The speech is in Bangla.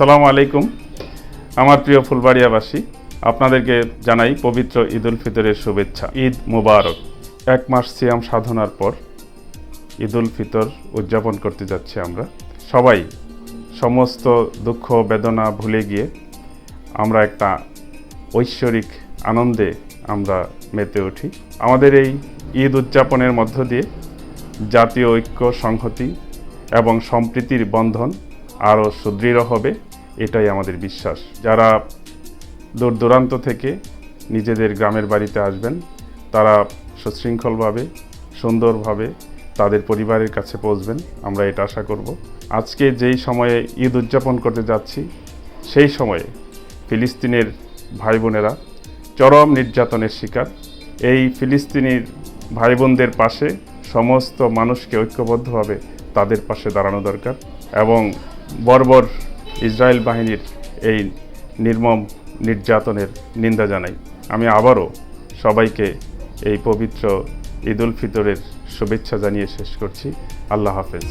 আসসালামু আলাইকুম। আমার প্রিয় ফুলবাড়িয়াবাসী, আপনাদেরকে জানাই পবিত্র ঈদ উল ফিতরের শুভেচ্ছা। ঈদ মুবারক। এক মাস সিয়াম সাধনার পর ঈদ উল ফিতর উদযাপন করতে যাচ্ছি আমরা। সবাই সমস্ত দুঃখ, বেদনা ভুলে গিয়ে আমরা একটা ঐশ্বরিক আনন্দে আমরা মেতে উঠি। আমাদের এই ঈদ উদযাপনের মধ্য দিয়ে জাতীয় ঐক্য, সংহতি এবং সম্প্রীতির বন্ধন আরও সুদৃঢ় হবে। এটাই আমাদের বিশ্বাস। যারা দূর দূরান্ত থেকে নিজেদের গ্রামের বাড়িতে আসবেন, তারা সুশৃঙ্খলভাবে, সুন্দরভাবে তাদের পরিবারের কাছে পৌঁছবেন। আমরা এটা আশা করব। আজকে যেই সময়ে ঈদ উদযাপন করতে যাচ্ছি, সেই সময়ে ফিলিস্তিনের ভাই বোনেরা চরম নির্যাতনের শিকার। এই ফিলিস্তিনির ভাই বোনদের পাশে সমস্ত মানুষকে ঐক্যবদ্ধভাবে তাদের পাশে দাঁড়ানো দরকার এবং বর্বর ইসরায়েল বাহিনীর এই নির্মম নির্যাতনের নিন্দা জানাই। আমি আবারও সবাইকে এই পবিত্র ঈদ উল ফিতরের শুভেচ্ছা জানিয়ে শেষ করছি। আল্লাহ হাফেজ।